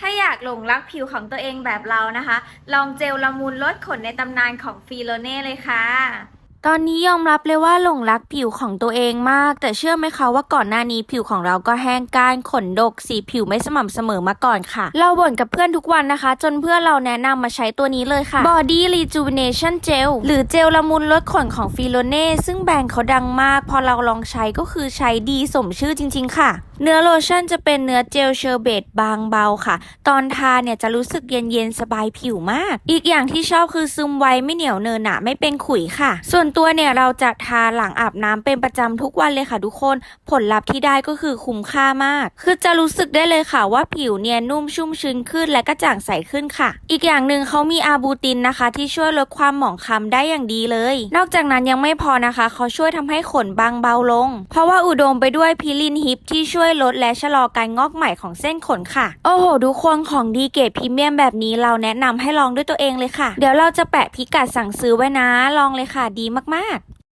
ถ้าอยากหลงรักผิวของตัวเองแบบเรานะคะ ลองเจลละมุนลดขนในตำนานของฟีโลเน่เลยค่ะ ตอนนี้ยอมรับเลยว่าหลงรักผิวของตัวเองมาก แต่เชื่อไหมคะว่าก่อนหน้านี้ผิวของเราก็แห้งก้านขนดกสีผิวไม่สม่ำเสมอมาก่อนค่ะ เราบ่นกับเพื่อนทุกวันนะคะ จนเพื่อนเราแนะนำมาใช้ตัวนี้เลยค่ะ Body Rejuvenation Gel หรือเจลละมุนลดขนของฟิโลเน่ซึ่งแบรนด์เขาดังมาก พอเราลองใช้ก็คือใช้ดีสมชื่อจริง ๆ ค่ะ เนื้อโลชั่นจะเป็นเนื้อเจลเชอร์เบตบางเบาค่ะ ตอนทาเนี่ยจะรู้สึกเย็นๆสบายผิวมาก อีกอย่างที่ชอบคือซึมไวไม่เหนียวเนินหนะไม่เป็นขุยค่ะ ส่วนตัวเนี่ยเราจะทาหลังอาบน้ำเป็นประจำทุกวันเลยค่ะทุกคน ผลลัพธ์ที่ได้ก็คือคุ้มค่ามาก คือจะรู้สึกได้เลยค่ะว่าผิวเนียนนุ่มชุ่มชื้นขึ้นและกระจ่างใสขึ้นค่ะ อีกอย่างหนึ่งเขามีอาบูตินนะคะ ที่ช่วยลดความหมองคล้ำได้อย่างดีเลย นอกจากนั้นยังไม่พอนะคะ เขาช่วยทำให้ขนบางเบาลง เพราะว่าอุดมไปด้วยพิลินฮิปที่ช่วยลดและชะลอการงอกใหม่ของเส้นขนค่ะ โอ้โหทุกคนของดีเกรดพรีเมียมแบบนี้เราแนะนำให้ลองด้วยตัวเองเลยค่ะ เดี๋ยวเราจะแปะพิกัดสั่งซื้อไว้นะลองเลยค่ะดีมากๆ